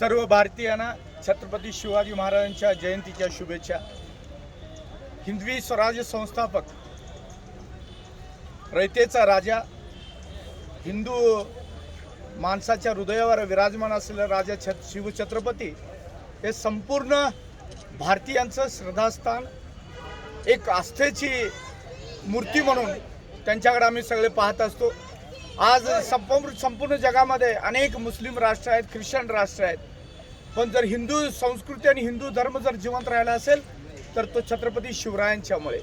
सर्व भारतीयांना छत्रपती शिवाजी महाराजांच्या जयंतीच्या शुभेच्छा. हिंदवी स्वराज्य संस्थापक रयतेचा राजा हिंदू माणसाच्या हृदयावर विराजमान असलेला राजा छत शिवछत्रपती हे संपूर्ण भारतीयांचं श्रद्धास्थान एक आस्थेची मूर्ती म्हणून त्यांच्याकडे आम्ही सगळे पाहत असतो. आज संपूर्ण संपूर्ण जगामध्ये अनेक मुस्लिम राष्ट्र आहेत ख्रिश्चन राष्ट्र आहेत. पण जर हिंदू संस्कृती आणि हिंदू धर्म जर जिवंत राहिला असेल तर तो छत्रपती शिवरायांच्यामुळे.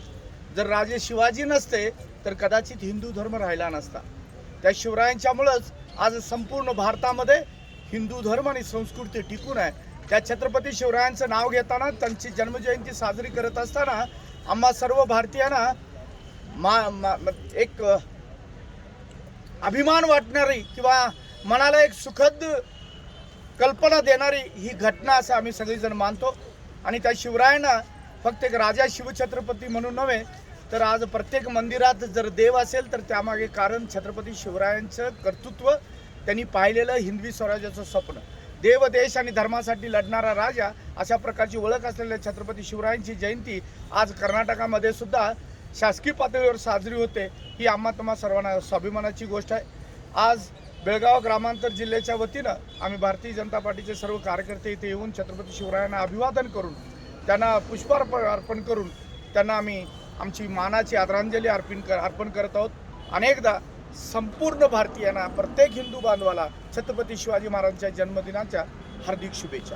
जर राजे शिवाजी नसते तर कदाचित हिंदू धर्म राहिला नसता. त्या शिवरायांच्यामुळंच आज संपूर्ण भारतामध्ये हिंदू धर्म आणि संस्कृती टिकून आहे. त्या छत्रपती शिवरायांचं नाव घेताना त्यांची जन्मजयंती साजरी करत असताना आम्हा सर्व भारतीयांना मा मा- एक अभिमान वाटणारी किंवा मनाला एक सुखद कल्पना देणारी ही घटना असं आम्ही सगळेजण मानतो. आणि त्या शिवरायांना फक्त एक राजा शिवछत्रपती म्हणून नव्हे तर आज प्रत्येक मंदिरात जर देव असेल तर त्यामागे कारण छत्रपती शिवरायांचं कर्तृत्व त्यांनी पाहिलेलं हिंदवी स्वराज्याचं स्वप्न. देव देश आणि धर्मासाठी लढणारा राजा अशा प्रकारची ओळख असलेल्या छत्रपती शिवरायांची जयंती आज कर्नाटकामध्ये सुद्धा शासकीय पातळीवर साजरी होते ही आम्हा तुम्हा सर्वांना स्वाभिमानाची गोष्ट आहे. आज बेळगाव ग्रामांतर जिल्ह्याच्या वतीनं आम्ही भारतीय जनता पार्टीचे सर्व कार्यकर्ते इथे येऊन छत्रपती शिवरायांना अभिवादन करून त्यांना पुष्पार्पण अर्पण करून त्यांना आम्ही आमची मानाची आदरांजली अर्पण कर अर्पण करत आहोत. अनेकदा संपूर्ण भारतीयांना प्रत्येक हिंदू बांधवाला छत्रपती शिवाजी महाराजांच्या जन्मदिनाच्या हार्दिक शुभेच्छा.